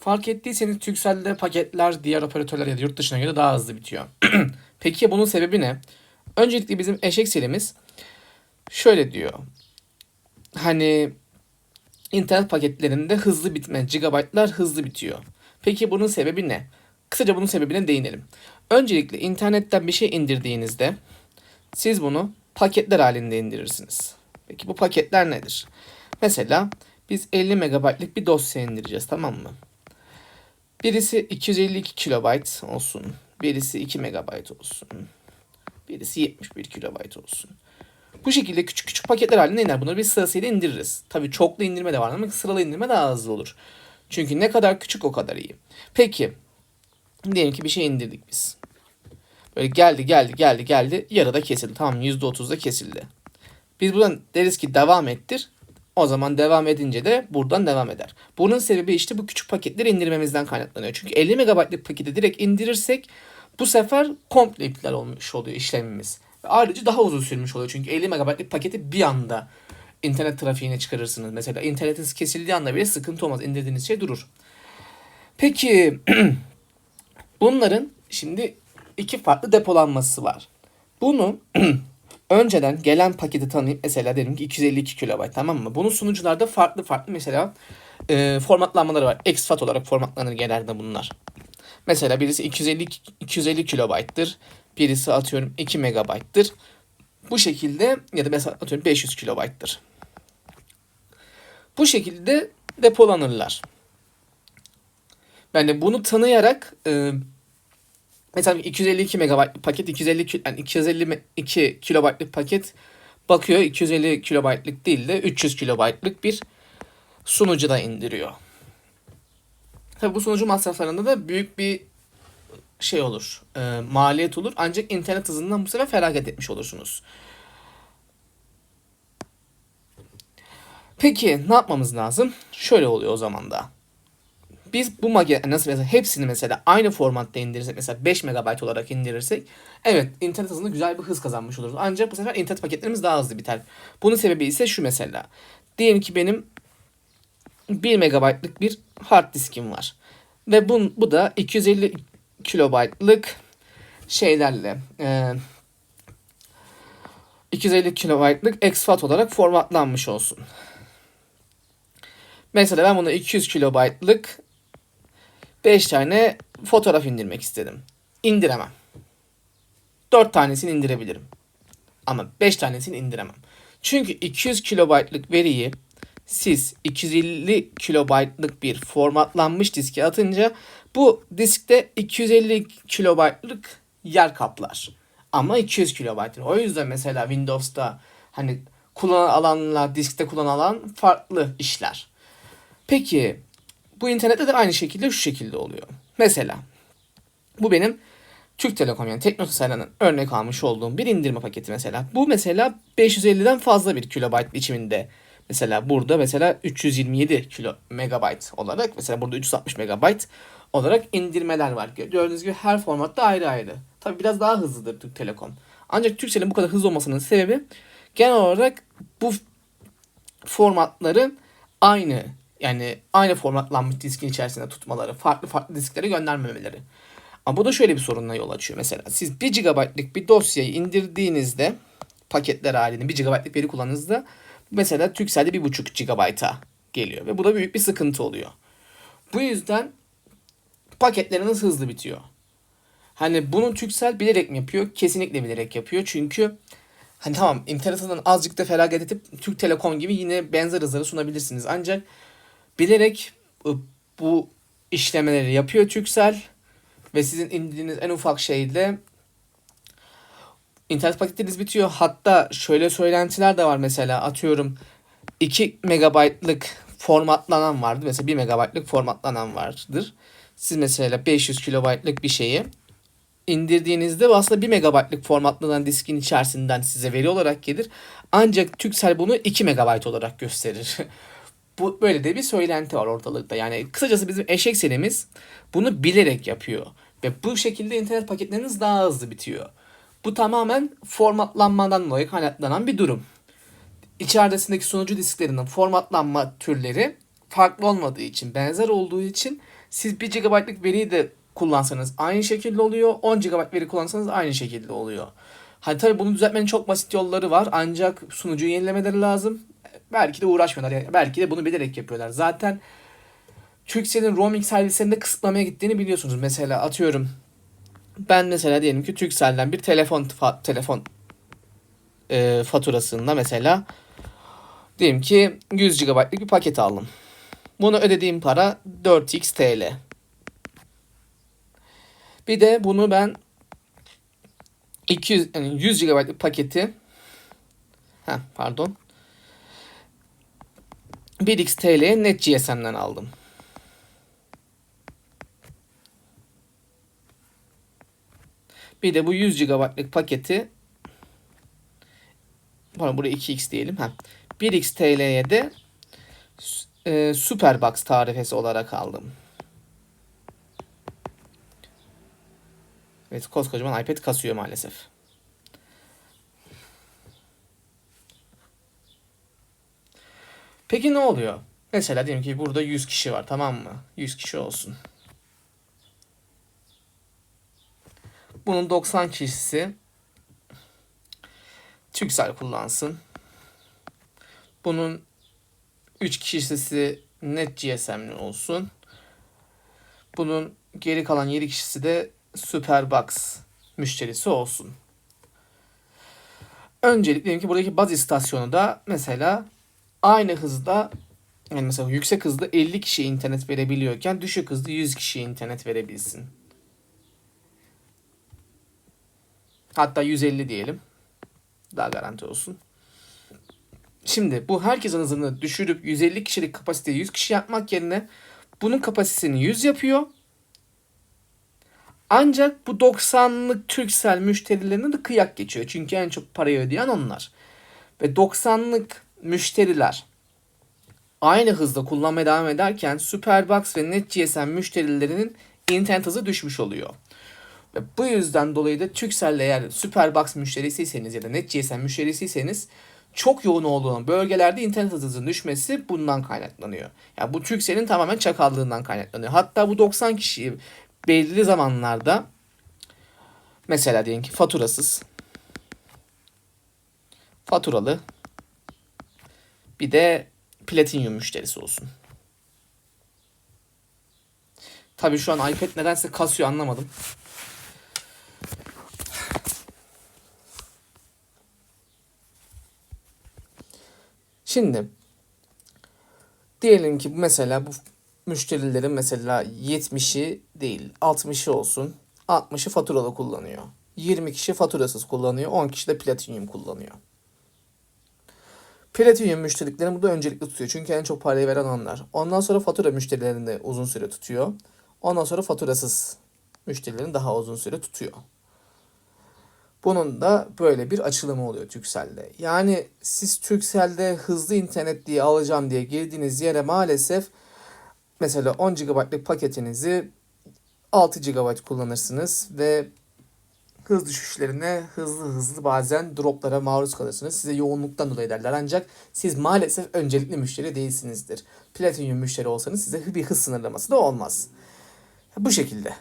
Fark ettiyseniz Turkcell'de paketler diğer operatörler ya da yurt dışına göre daha hızlı bitiyor. Peki bunun sebebi ne? Öncelikle bizim eşek selimiz şöyle diyor. Hani internet paketlerinde hızlı bitme, gigabaytlar hızlı bitiyor. Peki bunun sebebi ne? Kısaca bunun sebebine değinelim. Öncelikle internetten bir şey indirdiğinizde siz bunu paketler halinde indirirsiniz. Peki bu paketler nedir? Mesela biz 50 megabaytlık bir dosya indireceğiz tamam mı? Birisi 252 kilobayt olsun. Birisi 2 megabayt olsun. Birisi 71 kilobayt olsun. Bu şekilde küçük küçük paketler halinde iner. Bunları biz sırasıyla indiririz. Tabii çoklu indirme de var ama sıralı indirme daha hızlı olur. Çünkü ne kadar küçük o kadar iyi. Peki diyelim ki bir şey indirdik biz. Böyle geldi geldi geldi geldi yarıda kesildi. Tamam %30'da kesildi. Biz buradan deriz ki devam ettir. O zaman devam edince de buradan devam eder. Bunun sebebi işte bu küçük paketleri indirmemizden kaynaklanıyor. Çünkü 50 megabaytlık paketi direkt indirirsek bu sefer komple iptal olmuş oluyor işlemimiz. Ve ayrıca daha uzun sürmüş oluyor. Çünkü 50 megabaytlık paketi bir anda internet trafiğine çıkarırsınız. Mesela internetiniz kesildiği anda bile sıkıntı olmaz. İndirdiğiniz şey durur. Peki bunların şimdi iki farklı depolanması var. Bunu önceden gelen paketi tanıyıp mesela dedim ki 252 kilobayt tamam mı? Bunun sunucularda farklı farklı mesela e, formatlanmaları var. exFAT olarak formatlanır genelde bunlar. Mesela birisi 250 250 kilobayttır. Birisi atıyorum 2 megabayttır. Bu şekilde ya da mesela atıyorum 500 kilobayttır. Bu şekilde depolanırlar. Yani bunu tanıyarak e, mesela 252 megabaytlık paket 250 ki- yani 252 kilobaytlık paket bakıyor 250 kilobaytlık değil de 300 kilobaytlık bir sunucuda indiriyor. Tabi bu sunucu masraflarında da büyük bir şey olur. e, maliyet olur. Ancak internet hızından bu sefer feragat etmiş olursunuz. Peki ne yapmamız lazım? Şöyle oluyor o zaman da. Biz bu mage nasıl mesela hepsini mesela aynı formatta indirirsek mesela 5 MB olarak indirirsek evet internet hızında güzel bir hız kazanmış oluruz. Ancak bu sefer internet paketlerimiz daha hızlı biter. Bunun sebebi ise şu mesela. Diyelim ki benim 1 MB'lık bir hard diskim var. Ve bu, bu da 250 kilobaytlık şeylerle e, 250 kilobaytlık exFAT olarak formatlanmış olsun. Mesela ben buna 200 kilobaytlık 5 tane fotoğraf indirmek istedim. İndiremem. 4 tanesini indirebilirim. Ama 5 tanesini indiremem. Çünkü 200 kilobaytlık veriyi siz 250 kilobaytlık bir formatlanmış diske atınca bu diskte 250 kilobaytlık yer kaplar. Ama 200 kilobaytın. O yüzden mesela Windows'ta hani kullanan alanla diskte kullanan alan farklı işler. Peki bu internette de aynı şekilde şu şekilde oluyor. Mesela bu benim Türk Telekom yani Teknosa'nın örnek almış olduğum bir indirme paketi mesela. Bu mesela 550'den fazla bir kilobayt biçiminde. Mesela burada mesela 327 kilo megabayt olarak mesela burada 360 megabayt olarak indirmeler var. Gördüğünüz gibi her formatta ayrı ayrı. Tabi biraz daha hızlıdır Türk Telekom. Ancak Turkcell'in bu kadar hızlı olmasının sebebi genel olarak bu formatları aynı yani aynı formatlanmış diskin içerisinde tutmaları, farklı farklı disklere göndermemeleri. Ama bu da şöyle bir sorunla yol açıyor mesela. Siz 1 GB'lık bir dosyayı indirdiğinizde paketler halinde 1 GB'lık veri kullandığınızda mesela Turkcell'de 1.5 GB'a geliyor ve bu da büyük bir sıkıntı oluyor. Bu yüzden paketleriniz hızlı bitiyor. Hani bunu Turkcell bilerek mi yapıyor? Kesinlikle bilerek yapıyor. Çünkü hani tamam internet hızından azıcık da feragat edip Türk Telekom gibi yine benzer hızları sunabilirsiniz. Ancak bilerek ı, bu işlemeleri yapıyor Turkcell ve sizin indirdiğiniz en ufak şeyle internet paketleriniz bitiyor. Hatta şöyle söylentiler de var mesela atıyorum 2 megabaytlık formatlanan vardı. Mesela 1 megabaytlık formatlanan vardır. Siz mesela 500 kilobaytlık bir şeyi indirdiğinizde aslında 1 megabaytlık formatlanan diskin içerisinden size veri olarak gelir. Ancak Turkcell bunu 2 megabayt olarak gösterir. Bu böyle de bir söylenti var ortalıkta. Yani kısacası bizim eşek selimiz bunu bilerek yapıyor. Ve bu şekilde internet paketleriniz daha hızlı bitiyor. Bu tamamen formatlanmadan dolayı kaynaklanan bir durum. İçerisindeki sunucu disklerinin formatlanma türleri farklı olmadığı için, benzer olduğu için Siz 1 GB'lık veriyi de kullansanız aynı şekilde oluyor. 10 GB veri kullansanız aynı şekilde oluyor. Hani tabii bunu düzeltmenin çok basit yolları var. Ancak sunucuyu yenilemeleri lazım. Belki de uğraşmıyorlar. Yani belki de bunu bilerek yapıyorlar. Zaten Turkcell'in roaming servislerinde kısıtlamaya gittiğini biliyorsunuz. Mesela atıyorum ben mesela diyelim ki Turkcell'den bir telefon fa- telefon e, faturasında mesela diyelim ki 100 GB'lık bir paket aldım. Bunu ödediğim para 4x TL. Bir de bunu ben 200 yani 100 GB'lık paketi ha pardon 1x TL'ye net GSM'den aldım. Bir de bu 100 GB'lık paketi pardon buraya 2x diyelim. Ha. 1x TL'ye de e, Superbox tarifesi olarak aldım. Evet koskocaman iPad kasıyor maalesef. Peki ne oluyor? Mesela diyelim ki burada 100 kişi var tamam mı? 100 kişi olsun. Bunun 90 kişisi Turkcell kullansın. Bunun 3 kişisi net GSM'li olsun. Bunun geri kalan 7 kişisi de Superbox müşterisi olsun. Öncelikle diyelim ki buradaki baz istasyonu da mesela aynı hızda yani mesela yüksek hızda 50 kişiye internet verebiliyorken düşük hızda 100 kişiye internet verebilsin. Hatta 150 diyelim. Daha garanti olsun. Şimdi bu herkesin hızını düşürüp 150 kişilik kapasiteyi 100 kişi yapmak yerine bunun kapasitesini 100 yapıyor. Ancak bu 90'lık Turkcell müşterilerine de kıyak geçiyor. Çünkü en çok parayı ödeyen onlar. Ve 90'lık müşteriler aynı hızda kullanmaya devam ederken Superbox ve NetGSM müşterilerinin internet hızı düşmüş oluyor. Ve bu yüzden dolayı da Turkcell'le eğer Superbox müşterisiyseniz ya da NetGSM müşterisiyseniz çok yoğun olduğu bölgelerde internet hızının düşmesi bundan kaynaklanıyor. Yani bu Turkcell'in tamamen çakallığından kaynaklanıyor. Hatta bu 90 kişiyi belirli zamanlarda mesela diyelim ki faturasız faturalı bir de Platinum müşterisi olsun. Tabii şu an iPad nedense kasıyor anlamadım. Şimdi diyelim ki mesela bu müşterilerin mesela 70'i değil 60'ı olsun. 60'ı faturalı kullanıyor. 20 kişi faturasız kullanıyor. 10 kişi de Platinum kullanıyor. Platinum müşterilerini burada öncelikli tutuyor. Çünkü en çok parayı veren onlar. Ondan sonra fatura müşterilerini uzun süre tutuyor. Ondan sonra faturasız müşterilerini daha uzun süre tutuyor. Bunun da böyle bir açılımı oluyor Turkcell'de. Yani siz Turkcell'de hızlı internet diye alacağım diye girdiğiniz yere maalesef mesela 10 GB'lık paketinizi 6 GB kullanırsınız ve hız düşüşlerine hızlı hızlı bazen droplara maruz kalırsınız. Size yoğunluktan dolayı derler ancak siz maalesef öncelikli müşteri değilsinizdir. Platinum müşteri olsanız size bir hız sınırlaması da olmaz. Bu şekilde.